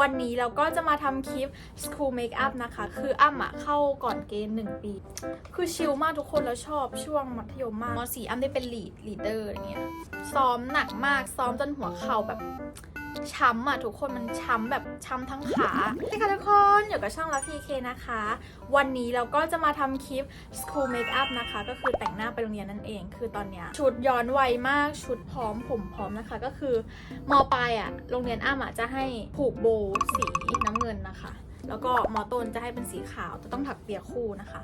วันนี้เราก็จะมาทำคลิป School Makeup นะคะ คืออ้ำอะเข้าก่อนเกณฑ์หนึ่งปี คือชิลมากทุกคนแล้วชอบช่วงมัธยมมากมสีอ้ำได้เป็นลีดลีดเดอร์อะไรเงี้ยซ้อมหนักมากซ้อมจนหัวเข่าแบบ ช้ำอะทุกคนมันช้ำแบบช้ำทั้งขาใช่ค่ะทุกคนอยู่กับช่องลัพีเคนะคะ วันนี้เราก็จะมาทำคลิป School Makeup นะคะ ก็คือแต่งหน้าไปโรงเรียนนั่นเอง คือตอนเนี้ยชุดย้อนวัยมากชุดพร้อมผมพร้อมนะคะ ก็คือมปลายอะโรงเรียนอ้ำอะจะให้ผูกโบสีน้ำเงินนะคะ แล้วก็มอต้นจะให้เป็นสีขาวจะต้องถักเปียคู่นะคะ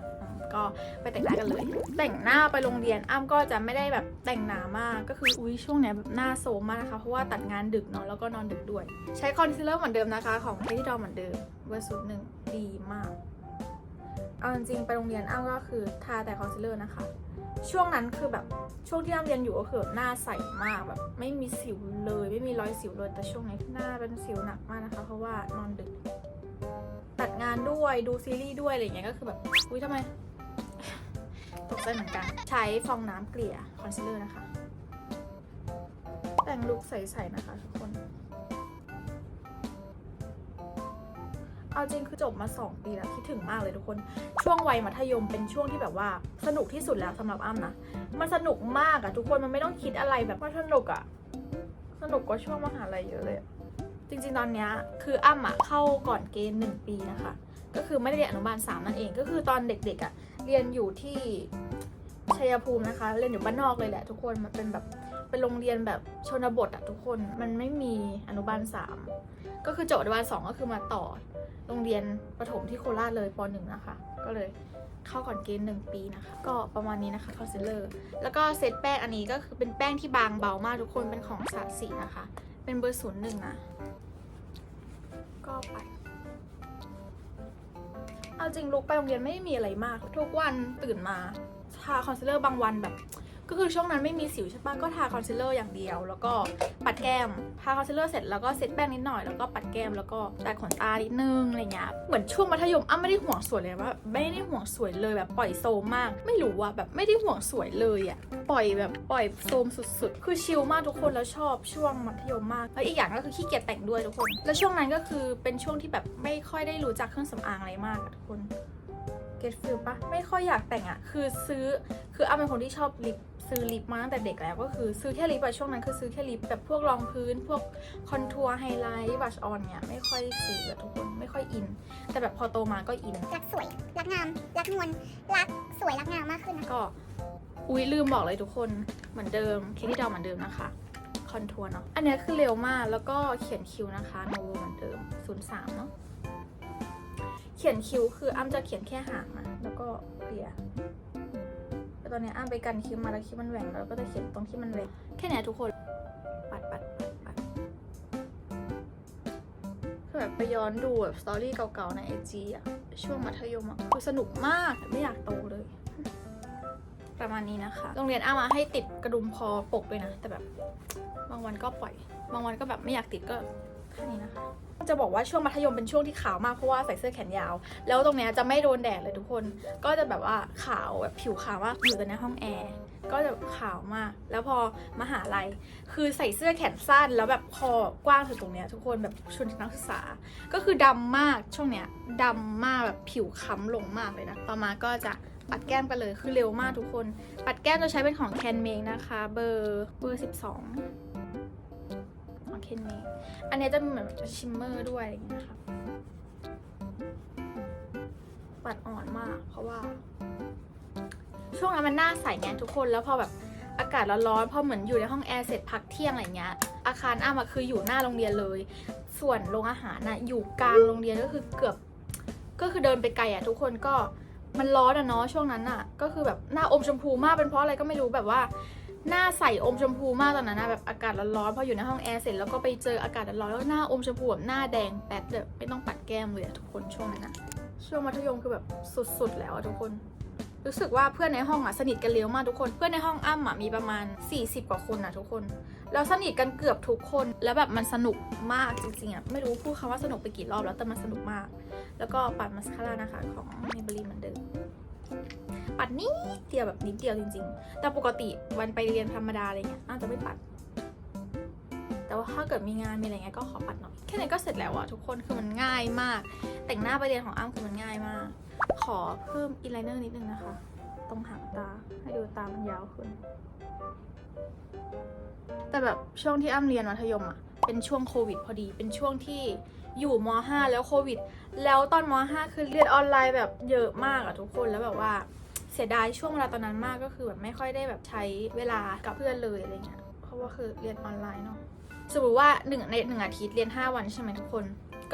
ก็ไปแต่งหน้ากันเลย แต่งหน้าไปโรงเรียนอ้ำก็จะไม่ได้แบบแต่งหนามากก็คืออุ้ยช่วงเนี้ยแบบหน้าโซมมากนะคะเพราะว่าตัดงานดึกเนาะแล้วก็นอนดึกด้วย ใช้คอนซีลเลอร์เหมือนเดิมนะคะของเพที่ดอเหมือนเดิมเบอร์ศูนย์หนึ่งดีมากเอาจริงๆไปโรงเรียนอ้ำก็คือทาแต่คอนซีลเลอร์นะคะ ช่วงนั้นคือแบบช่วงที่อ้ำเรียนอยู่ก็คือแบบหน้าใสมากแบบ ไม่มีสิวเลย ไม่มีรอยสิวเลยแต่ช่วงนี้หน้าเป็นสิวหนักมากนะคะ เพราะว่านอนดึก ตัดงานด้วยดูซีรีส์ด้วยอะไรอย่างเงี้ยก็คือแบบอุ้ยทำไม ตกใจเหมือนกัน ใช้ฟองน้ำเกลี่ยคอนซีลเลอร์นะคะ แต่งลุคใสๆนะคะทุกคน เอาจริงคือจบมา 2 ปีแล้วคิดถึงมากเลยทุกคน ช่วงวัยมัธยมเป็นช่วงที่แบบว่าสนุกที่สุดแล้วสำหรับอ้ำนะ มันสนุกมากอะทุกคนมันไม่ต้องคิดอะไรแบบว่าสนุกอะสนุกกว่าช่วงมหาลัยเยอะเลย จริงๆตอนเนี้ยคืออ้ำอะเข้าก่อนเกณฑ์หนึ่งปีนะคะก็คือไม่ได้เรียนอนุบาลสามนั่นเองก็คือตอนเด็กๆอะ เรียนอยู่ที่ชัยภูมินะคะ เรียนอยู่บ้านนอกเลยแหละทุกคน มันเป็นแบบเป็นโรงเรียนแบบชนบทอะทุกคน มันไม่มีอนุบาลสามก็คือจบอนุบาลสองก็คือมาต่อโรงเรียนประถมที่โคราชเลยปหนึ่งนะคะ ก็เลยเข้าก่อนเกณฑ์หนึ่งปีนะคะ ก็ประมาณนี้นะคะคอนซีลเลอร์ แล้วก็เซตแป้งอันนี้ก็คือเป็นแป้งที่บางเบามากทุกคน เป็นของสาสีนะคะ เป็นเบอร์ศูนย์หนึ่งนะ ก็ไป เอาจริงลุกไปโรงเรียนไม่มีอะไรมาก ทุกวันตื่นมาทาคอนซีลเลอร์บางวันแบบ ก็คือช่วงนั้นไม่มีสิวใช่ปะก็ทาคอนซีลเลอร์อย่างเดียว แล้วก็ปัดแก้ม ทาคอนซีลเลอร์เสร็จแล้วก็เซตแป้งนิดหน่อย แล้วก็ปัดแก้มแล้วก็แต่ขนตานิดนึงอะไรเงี้ย เหมือนช่วงมัธยมอ้ำไม่ได้ห่วงสวยเลยว่าไม่ได้ห่วงสวยเลยแบบปล่อยโซมมาก ไม่รู้ว่าแบบไม่ได้ห่วงสวยเลยอะปล่อยแบบปล่อยโซมสุดๆ คือชิลมากทุกคนแล้วชอบช่วงมัธยมมาก แล้วอีกอย่างก็คือขี้เกียจแต่งด้วยทุกคน แล้วช่วงนั้นก็คือเป็นช่วงที่แบบไม่ค่อยได้รู้จักเครื่องสำอางอะไรมากอะทุกคนเก็ตฟิลปะไม่ค่อยอยากแต่งอะคือซื้อคืออ้ำเป็นคนที่ชอบลิป ซื้อลิปมาตั้งแต่เด็กแล้วก็คือซื้อแค่ลิปอะช่วงนั้นคือซื้อแค่ลิปแบบพวกรองพื้น พวกคอนทัวร์ไฮไลท์บัชออนเนี่ยไม่ค่อยซื้ออะทุกคนไม่ค่อยอิน แต่แบบพอโตมาก็อิน รักสวย รักงาม รักนวลรักสวยรักงามมากขึ้นนะก็อุ้ยลืมบอกเลยทุกคนเหมือนเดิมเคที่ดาวเหมือนเดิมนะคะคอนทัวร์เนาะอันเนี้ยคือเร็วมากแล้วก็เขียนคิ้วนะคะโนเหมือนเดิม03เนาะเขียนคิ้วคืออ้ำจะเขียนแค่หางนะแล้วก็เกลี่ยแตอนเนี้ยอ้ำไปกันคิ้วมาแล้วคิ้วมันแหว่งแล้วก็จะเขียนตรงที่มันแหว่งแค่นี้ทุกคน ปัดปัดปัดปัดคือแบบไปย้อนดูแบบสตอรี่เก่าๆในไอจีอะช่วงมัธยมอะคือสนุกมากไม่อยากโตเลย ประมาณนี้นะคะ โรงเรียนอ้ามาให้ติดกระดุมคอปกด้วยนะ แต่แบบ บางวันก็ปล่อย บางวันก็แบบไม่อยากติดก็แค่นี้นะคะ จะบอกว่าช่วงมัธยมเป็นช่วงที่ขาวมากเพราะว่าใส่เสื้อแขนยาว แล้วตรงเนี้ยจะไม่โดนแดดเลยทุกคน ก็จะแบบว่าขาวแบบผิวขาวมากอยู่แต่ในห้องแอร์ก็จะขาวมาก แล้วพอมหาลัยคือใส่เสื้อแขนสั้นแล้วแบบคอกว้างถึงตรงเนี้ยทุกคนแบบชุดนักศึกษา ก็คือดำมากช่วงเนี้ยดำมากแบบผิวค้ำลงมากเลยนะต่อมาก็จะปัดแก้มกันเลยคือเร็วมากทุกคน ปัดแก้มจะใช้เป็นของแคนเมกนะคะ เบอร์เบอร์ 12 องแคนเมกอันนี้จะเหมือนจะชิมเมอร์ด้วยอย่างเงี้ยนะคะปัดอ่อนมาก เพราะว่า ช่วงนั้นมันหน้าใสไงทุกคนแล้วพอแบบอากาศร้อนๆพอเหมือนอยู่ในห้องแอร์เสร็จพักเที่ยงอะไรเงี้ย อาคารอ้ามาคืออยู่หน้าโรงเรียนเลย ส่วนโรงอาหารน่ะอยู่กลางโรงเรียนก็คือเกือบ ก็คือเดินไปไกลอะทุกคนก็มันร้อนอะเนาะช่วงนั้นอะก็คือแบบหน้าอมชมพูมากเป็นเพราะอะไรก็ไม่รู้แบบว่า หน้าใสอมชมพูมากตอนนั้นนะแบบอากาศร้อนๆพออยู่ในห้องแอร์เสร็จแล้วก็ไปเจออากาศร้อนๆแล้วหน้าอมชมพูแบบหน้าแดงแป๊ดเลยไม่ต้องปัดแก้มเลยอะทุกคนช่วงนั้นอะช่วงมัธยมคือแบบสุดๆ แล้วอะทุกคน รู้สึกว่าเพื่อนในห้องอะสนิทกันเร็วมากทุกคน เพื่อนในห้องอ้ำอะมีประมาณ 40 กว่าคนอะทุกคนแล้วสนิทกันเกือบทุกคนแล้วแบบมันสนุกมากจริงๆอะไม่รู้พูดคำว่าสนุกไปกี่รอบแล้วแต่มันสนุกมาก แล้วก็ปัดมาสคาร่านะคะของ Maybelline เหมือนเดิม ปัดนิดเดียวแบบนิดเดียวจริง ๆ แต่ปกติวันไปเรียนธรรมดาอะไรเงี้ยอ้าจะไม่ปัด แต่ว่าถ้าเกิดมีงานมีอะไรเงี้ยก็ขอปัดหน่อย แค่นี้ก็เสร็จแล้วอะทุกคนคือมันง่ายมาก แต่งหน้าไปเรียนของอ้ำคือมันง่ายมาก ขอเพิ่มอินไลเนอร์นิดนึงนะคะ ตรงหางตาให้ดูตามันยาวขึ้น แต่แบบช่วงที่อ้ำเรียนมัธยมอะเป็นช่วงโควิดพอดี เป็นช่วงที่อยู่ม .5 แล้วโควิด แล้วตอนม .5 คือเรียนออนไลน์แบบเยอะมากอะทุกคน แล้วแบบว่า เสียดายช่วงเวลาตอนนั้นมากก็คือแบบไม่ค่อยได้แบบใช้เวลากับเพื่อนเลยอะไรเงี้ยเพราะว่าคือเรียนออนไลน์เนาะสมมติว่าหนึ่งในหนึ่งอาทิตย์เรียน 5 วันใช่ไหมทุกคน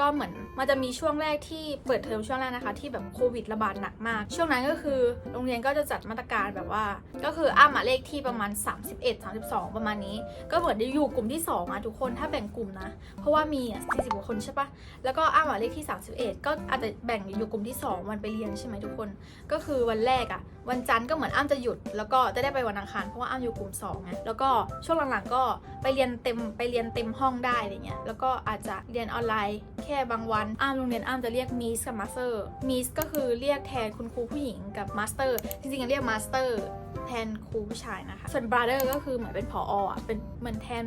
ก็เหมือนมันจะมีช่วงแรกที่เปิดเทอมช่วงแรกนะคะ ที่แบบโควิดระบาดหนักมาก ช่วงนั้นก็คือโรงเรียนก็จะจัดมาตรการแบบว่า ก็คืออ้ามาเลขที่ประมาณ 31 32 ประมาณนี้ ก็เหมือนได้อยู่กลุ่มที่2อะทุกคนถ้าแบ่งกลุ่มนะ เพราะว่ามีอะ40กว่าคนใช่ปะแล้วก็อ้ามาเลขที่ 31 ก็อาจจะแบ่งอยู่กลุ่มที่ 2 วันไปเรียนใช่ไหมทุกคน ก็คือวันแรกอะวันจันทร์ก็เหมือนอ้ำจะหยุด แล้วก็จะได้ไปวันอังคารเพราะว่าอ้ำอยู่กลุ่ม2ไงแล้วก็ช่วงหลังๆก็ไปเรียนเต็มไปเรียนเต็มห้องได้อะไรเงี้ยแล้วก็อาจจะเรียนออนไลน์แค่บางวันอ้ำโรงเรียนอ้ำจะเรียกมีสกับมาสเตอร์มีสก็คือเรียกแทนคุณครูผู้หญิงกับมาสเตอร์จริงๆเรียกมาสเตอร์แทนครูผู้ชายนะคะ ส่วนบราเดอร์ก็คือเหมือนเป็นผออะ เป็นเหมือนแทน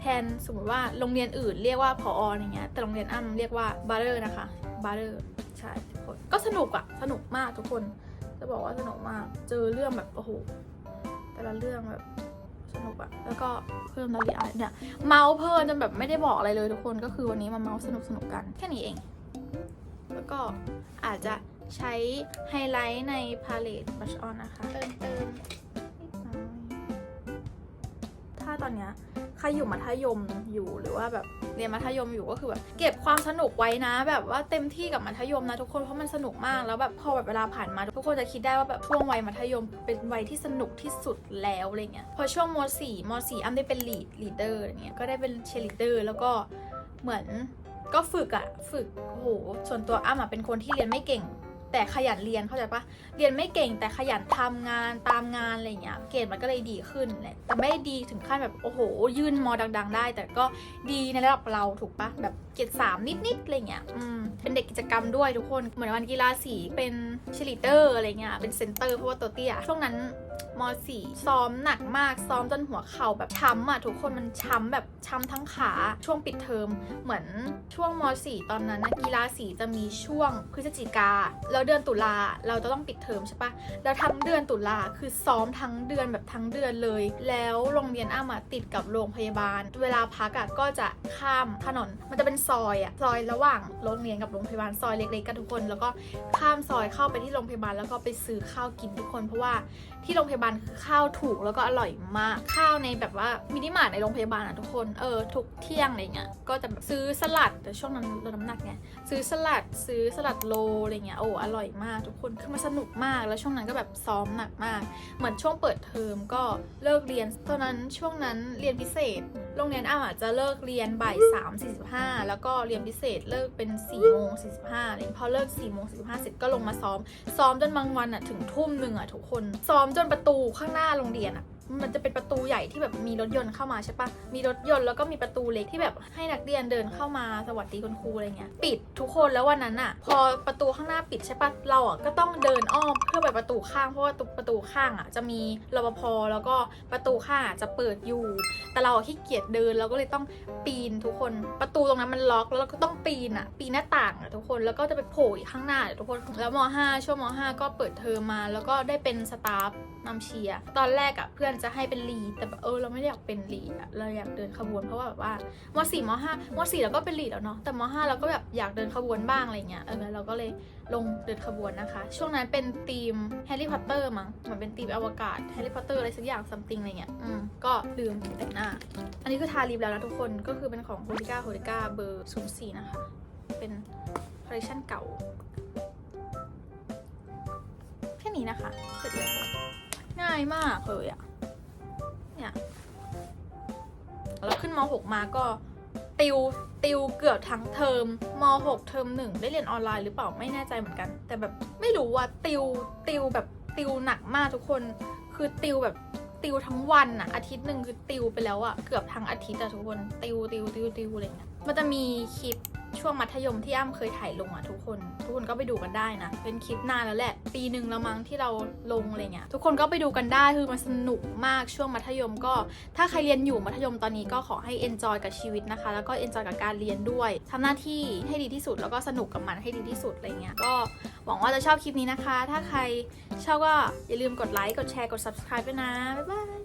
แทนสมมติว่าโรงเรียนอื่นเรียกว่าผออย่างเงี้ย แต่โรงเรียนอ้ำเรียกว่าบราเดอร์นะคะบราเดอร์ใช่ทุกคน ก็สนุกอะสนุกมากทุกคน จะบอกว่าสนุกมาก เจอเรื่องแบบโอ้โห แต่ละเรื่องแบบ สนุกอะแล้วก็เพิ่มรายละเอียดเนี่ยเมาส์เพิ่มจนแบบไม่ได้บอกอะไรเลยทุกคนก็คือวันนี้มาเมาส์สนุกสนุกๆกันแค่นี้เอง แล้วก็อาจจะใช้ไฮไลท์ในพาเลตบัชออนนะคะ เติมเติมนิดหน่อยถ้าตอนเนี้ยใครอยู่มัธยมอยู่หรือว่าแบบ เรียนมัธยมอยู่ก็คือแบบเก็บความสนุกไว้นะ แบบว่าเต็มที่กับมัธยมนะทุกคนเพราะมันสนุกมากแล้วแบบพอแบบเวลาผ่านมา ทุกคนจะคิดได้ว่าแบบช่วงวัยมัธยมเป็นวัยที่สนุกที่สุดแล้วอะไรเงี้ยพอช่วงม .4 ม .4 อ้ำได้เป็นลีดลีดเดอร์อะไรเงี้ยก็ได้เป็นเชลิเดอร์แล้วก็เหมือนก็ฝึกอะฝึกโอ้โหส่วนตัวอ้ำอะเป็นคนที่เรียนไม่เก่ง แต่ขยันเรียนเข้าใจปะเรียนไม่เก่งแต่ขยันทำงานตามงานอะไรเงี้ย เกรดมันก็เลยดีขึ้นแหละแต่ไม่ได้ดีถึงขั้นแบบโอ้โห ยื่นมอดัง ๆ ได้ แต่ก็ดีในระดับเราถูกปะแบบเกรดสามนิดๆอะไรเงี้ยอืมเป็นเด็กกิจกรรมด้วยทุกคนเหมือนวันกีฬาสีเป็นชลิเตอร์อะไรเงี้ยเป็นเซนเตอร์เพราะว่าตัวเตี้ยช่วงนั้น ม .4 ซ้อมหนักมากซ้อมจนหัวเข่าแบบช้ำอะทุกคนมันช้ำแบบช้ำทั้งขาช่วงปิดเทอมเหมือนช่วงม .4 ตอนนั้นนะกีฬาสีจะมีช่วงพฤศจิกาแล้วเดือนตุลาเราจะต้องปิดเทอมใช่ปะแล้วทั้งเดือนตุลาคือซ้อมทั้งเดือนแบบทั้งเดือนเลย แล้วโรงเรียนอ้ามาติดกับโรงพยาบาล เวลาพักอะก็จะข้ามถนนมันจะเป็นซอยอะซอยระหว่างโรงเรียนกับโรงพยาบาลซอยเล็กๆกันทุกคน แล้วก็ข้ามซอยเข้าไปที่โรงพยาบาลแล้วก็ไปซื้อข้าวกินทุกคน เพราะว่าที่โรงงพยาบาลคือข้าวถูกแล้วก็อร่อยมาก ข้าวในแบบว่ามินิมาร์ทในโรงพยาบาลอะทุกคน เออทุกเที่ยงอะไรเงี้ย ก็จะแบบซื้อสลัดแต่ช่วงนั้นลดน้ำหนักไง ซื้อสลัดซื้อสลัดโลอะไรเงี้ย โอ้อร่อยมากทุกคน คือมันสนุกมาก แล้วช่วงนั้นก็แบบซ้อมหนักมาก เหมือนช่วงเปิดเทอมก็เลิกเรียน ตอนนั้นช่วงนั้นเรียนพิเศษ โรงเรียนอ้าอาจจะเลิกเรียนบ่ายสามสี่สิบห้าแล้วก็เรียนพิเศษเลิกเป็น4ี่โมงสี่สิบห้าอะไรอย่างเงี้ยพอเลิก4ี่โมงสี่สิบห้าเสร็จก็ลงมาซ้อม ซ้อมจนบางวันอะถึงทุ่มหนึ่งอะทุกคน ซ้อมจนประตูข้างหน้าโรงเรียนอะ มันจะเป็นประตูใหญ่ที่แบบมีรถยนต์เข้ามาใช่ปะมีรถยนต์แล้วก็มีประตูเล็กที่แบบให้นักเรียนเดินเข้ามาสวัสดีคุณครูอะไรเงี้ย ปิดทุกคนแล้ววันนั้นอะพอประตูข้างหน้าปิดใช่ปะเราอะก็ต้องเดินอ้อมเพื่อไปประตูข้างเพราะว่าประตูข้างอะจะมีรปภแล้วก็ประตูข้างจะเปิดอยู่ แต่เราขี้เกียจเดินเราก็เลยต้องปีนทุกคนประตูตรงนั้นมันล็อกแล้วเราก็ต้องปีนอะปีนหน้าต่างอะทุกคนแล้วก็จะไปโผล่ข้างหน้าทุกคนแล้วม .5 ช่วงม .5 ก็เปิดเทอมมา แล้วก็ได้เป็นสตาฟนำเชียร์ตอนแรกอะเพื่อนจะให้เป็นลีดแต่แบบเออเราไม่ได้อยากเป็นลีดอะเราอยากเดินขบวนเพราะว่าแบบว่ามสี่มห้ามสี่เราก็เป็นลีดแล้วเนาะแต่มห้าเราก็แบบอยากเดินขบวนบ้างอะไรเงี้ยเออเราก็เลยลงเดินขบวนนะคะ ช่วงนั้นเป็นทีมแฮร์รี่พอตเตอร์มั้งเหมือนเป็นทีมอวกาศแฮร์รี่พอตเตอร์อะไรสักอย่างซัมติงอะไรเงี้ยอืมก็ลืมแต่งหน้า อันนี้คือทาลิปแล้วนะทุกคนก็คือเป็นของ h o l i c a h o l i c a เบอร์04นะคะ เป็นคอลเลคชันเก่าแค่นี้นะคะเสร็จแล้วง่ายมากเลยอะ เนี่ยแล้วขึ้นม .6 มาก็ติวติวเกือบทั้งเทอมม .6 เทอมหนึ่งได้เรียนออนไลน์หรือเปล่าไม่แน่ใจเหมือนกัน แต่แบบไม่รู้ว่าติวติวแบบติวหนักมากทุกคน คือติวแบบติวทั้งวันอะอาทิตย์หนึ่งคือติวไปแล้วอะเกือบทั้งอาทิตย์อะทุกคนติวติวติวติวอะไรเงี้ยมันจะมีคลิป ช่วงมัธยมที่อ้ำเคยถ่ายลงอะทุกคน ทุกคนก็ไปดูกันได้นะ เป็นคลิปนานแล้วแหละ ปีหนึ่งแล้วมั้งที่เราลงอะไรเงี้ยทุกคนก็ไปดูกันได้คือมันสนุกมากช่วงมัธยมก็ ถ้าใครเรียนอยู่มัธยมตอนนี้ก็ขอให้ enjoy กับชีวิตนะคะ แล้วก็ enjoy กับการเรียนด้วยทำหน้าที่ให้ดีที่สุดแล้วก็สนุกกับมันให้ดีที่สุดอะไรเงี้ยก็หวังว่าจะชอบคลิปนี้นะคะ ถ้าใครชอบก็อย่าลืมกดไลค์กดแชร์กด subscribe ด้วยนะบ๊ายบาย